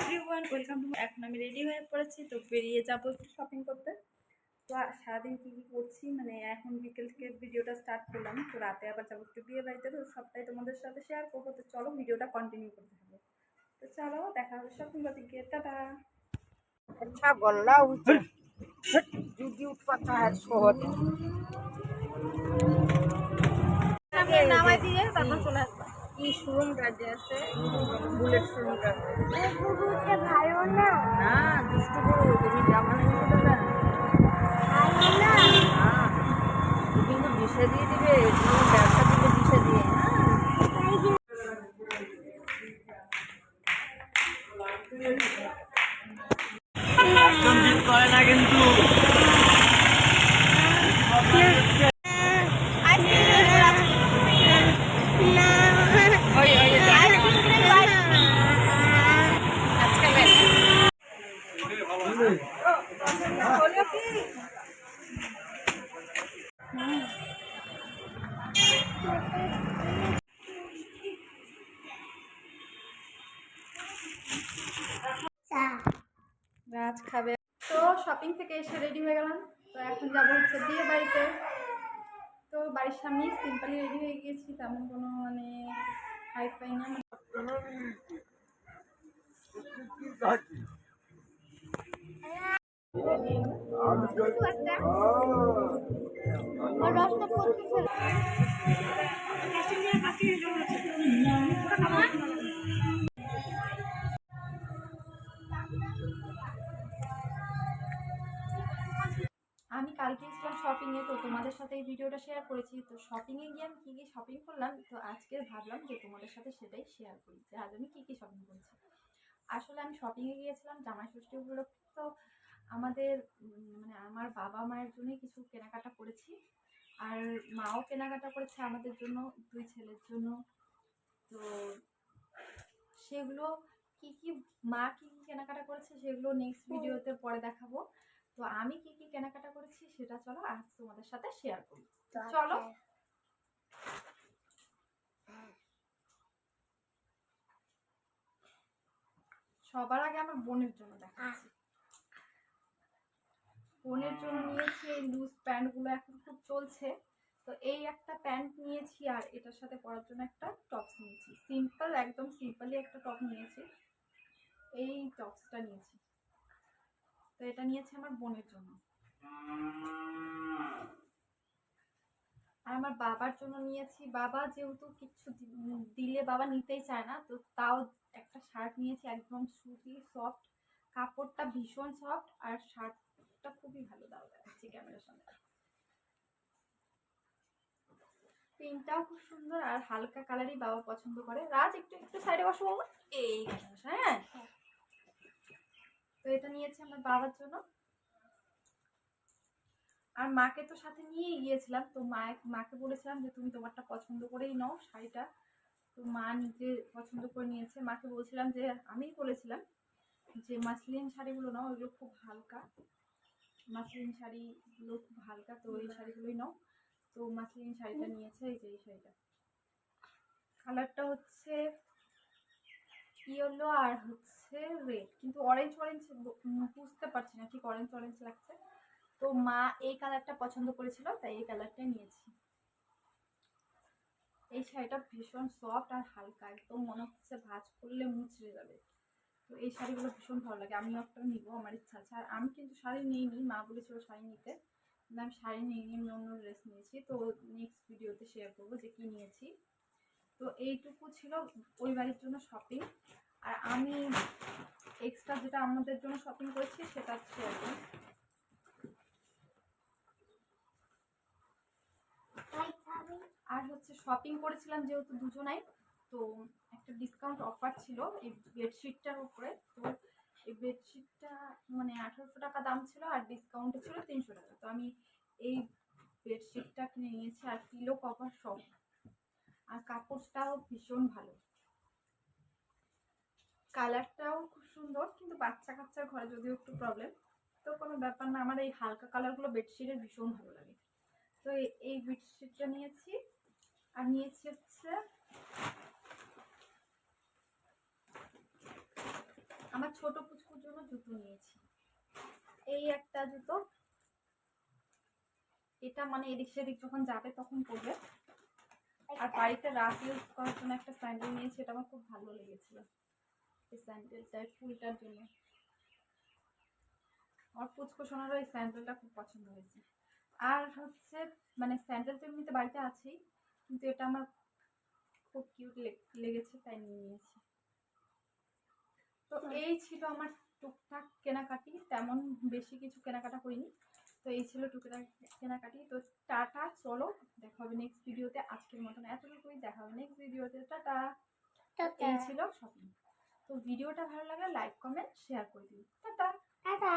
Everyone welcome to এখন আমি ready হয়ে পড়েছি তো বেরিয়ে যাব একটু শপিং করতে। তো সারাদিন কী কী করছি? মানে এখন বিকেল থেকে ভিডিওটা স্টার্ট করলাম তো রাতে আবার যাব একটু বিয়ে বাড়িতে তো সবটাই তোমাদের সাথে শেয়ার করব। তো চলো ভিডিওটা কন্টিনিউ করতে হবে তো চলো দেখা হবে শপিং করতে গিয়ে টাটা। আচ্ছা গল্লা যদি উৎপাতা হয় নামাই দিয়ে তারপর চলে আসব। কি শোরুম কাজে আছে? বুলেট শোরুম কাজে ভালো না? না দুষ্টু করো তুমি জামা নিয়ে দেবে হ্যাঁ কিন্তু বিষে দিয়ে দিবে ব্যবসা দিবে বিষে দিয়ে হ্যাঁ। ওই রাজ খাবে। তো শপিং থেকে এসে রেডি হয়ে গেলাম। তো এখন যাব হচ্ছে বিয়ে বাড়িতে। তো বাড়ির সামনেই সিম্পলি রেডি হয়ে গিয়েছি। তেমন কোনো মানে হাই ফাই না। আমি কালকে ছিলাম শপিংয়ে তো তোমাদের সাথে এই ভিডিওটা শেয়ার করেছি। তো শপিংয়ে গিয়ে আমি কী কী শপিং করলাম তো আজকে ভাবলাম যে তোমাদের সাথে সেটাই শেয়ার করি যে আজ আমি কী কী শপিং করেছি। আসলে আমি শপিংয়ে গিয়েছিলাম জামাই ষষ্ঠী উপলক্ষে তো আমাদের মানে আমার বাবা মায়ের জন্যই কিছু কেনাকাটা করেছি। আর মাও কেনাকাটা করেছে আমাদের জন্য দুই ছেলের জন্য। তো সেগুলো কি কি মা কি কি কেনাকাটা করেছে সেগুলো নেক্সট ভিডিওতে পরে দেখাবো। তো আমি কি কি কেনাকাটা করেছি সেটা চলো আজ তোমাদের সাথে শেয়ার করি। চলো। সবার আগে আমার বোনের জন্য দেখাচ্ছি। বোনের জন্য নিয়েছি এই লুজ প্যান্টগুলো এখন খুব চলছে। তো এই একটা প্যান্ট নিয়েছি আর এটার সাথে পরার জন্য একটা টপস নিয়েছি। সিম্পল একদম সিম্পলি একটা টপ নিয়েছি। এই টপসটা নিয়েছি। তো এটা নিয়েছি আমার বোনের জন্য। আর আমার বাবার জন্য নিয়েছি। বাবা যেহেতু কিছু দিলে বাবা নিতেই চায় না, তো তাও একটা শার্ট নিয়েছি, একদম সুতি সফট কাপড়টা ভীষণ সফট আর শার্টটা খুবই ভালো দাও দেখাচ্ছি ক্যামেরার সামনে। প্রিন্টটাও খুব সুন্দর, আর হালকা কালারই বাবা পছন্দ করে। রাজ, একটু একটু সাইডে বসো বাবা। এই হ্যাঁ? এটা নিয়েছি আমার বাবার জন্য। আর মাকে তো সাথে নিয়েই গিয়েছিলাম তো মা মাকে বলেছিলাম যে তুমি তোমারটা পছন্দ করেই নাও শাড়িটা। তো মা নিজে পছন্দ করে নিয়েছে। মাকে বলছিলাম যে আমিই বলেছিলাম যে মাসলিন শাড়িগুলো নাও ওইগুলো খুব হালকা। মাসলিন শাড়িগুলো খুব হালকা তো এই শাড়িগুলোই নাও। তো মাসলিন শাড়িটা নিয়েছে এই যে এই শাড়িটা। কালারটা হচ্ছে ইয়েলো আর হচ্ছে রেড কিন্তু অরেঞ্জ অরেঞ্জ বুঝতে পারছি না, ঠিক অরেঞ্জ অরেঞ্জ লাগছে। তো মা এই কালারটা পছন্দ করেছিল, তাই এই কালারটাই নিয়েছি। এই শাড়িটা ভীষণ সফট আর হালকা, একদম মনে হচ্ছে ভাঁজ করলে মুচড়ে যাবে। তো এই শাড়িগুলো ভীষণ ভালো লাগে আমি একটা নিব, আমার ইচ্ছা আছে। আর আমি কিন্তু শাড়ি নিইনি, মা বলেছিল শাড়ি নিতে। আমি শাড়ি নিইনি, আমি অন্য ড্রেস নিয়েছি। তো নেক্সট ভিডিওতে শেয়ার করব যে কী নিয়েছি। তো এইটুকু ছিল ওই বাড়ির জন্য শপিং আর আমি এক্সট্রা যেটা আমাদের জন্য শপিং করেছি, সেটা করি আর হচ্ছে শপিং করেছিলাম যেহেতু দুজনাই, তো একটা ডিসকাউন্ট অফার ছিল এই বেডশিটটার উপরে। তো এই বেডশিটটা মানে আঠারোশো টাকা দাম ছিল আর ডিসকাউন্টে ছিল তিনশো টাকা। তো আমি এই বেডশিটটা কিনে নিয়েছি আর পিলো কভার সব। কাপড়টাও ভীষণ ভালো। কালারটাও খুব সুন্দর, কিন্তু বাচ্চা কাচ্চার ঘরে যদিও একটু প্রবলেম তো কোনো ব্যাপার না, আমার এই হালকা কালারগুলো বেডশিটের ভীষণ ভালো লাগে। তো এই- বেডশিটটা নিয়েছি, আর নিয়েছি হচ্ছে, আমার ছোট পুচকুর জন্য জুতো নিয়েছি। এই একটা জুতো, এটা মানে এদিক সেদিক যখন যাবে তখন পরবে। আর বাড়িতে রাত ইউজ করার জন্য একটা স্যান্ডেল নিয়েছি এটা আমার খুব ভালো লেগেছিল। এই স্যান্ডেলটা ফুলটার জন্য। আমার পুচকু সোনারও এই স্যান্ডেলটা খুব পছন্দ হয়েছে। আর হচ্ছে মানে স্যান্ডেল তো এমনিতে বাড়িতে আছেই কিন্তু এটা আমার খুব কিউট লেগেছে তাই নিয়ে নিয়েছি। তো এই ছিল আমার টুকটাক কেনাকাটি তেমন বেশি কিছু কেনাকাটা করিনি। তো এই ছিল টুকটাক কেনাকাটি। তো টাটা চলো হবে নেক্সট ভিডিওতে আজকের মতন এতটুকুই দেখা হবে নেক্সট ভিডিওতে টাটা। এই ছিল শপিং তো ভিডিওটা ভালো লাগলে লাইক কমেন্ট শেয়ার করে দিন টাটা। টাটা।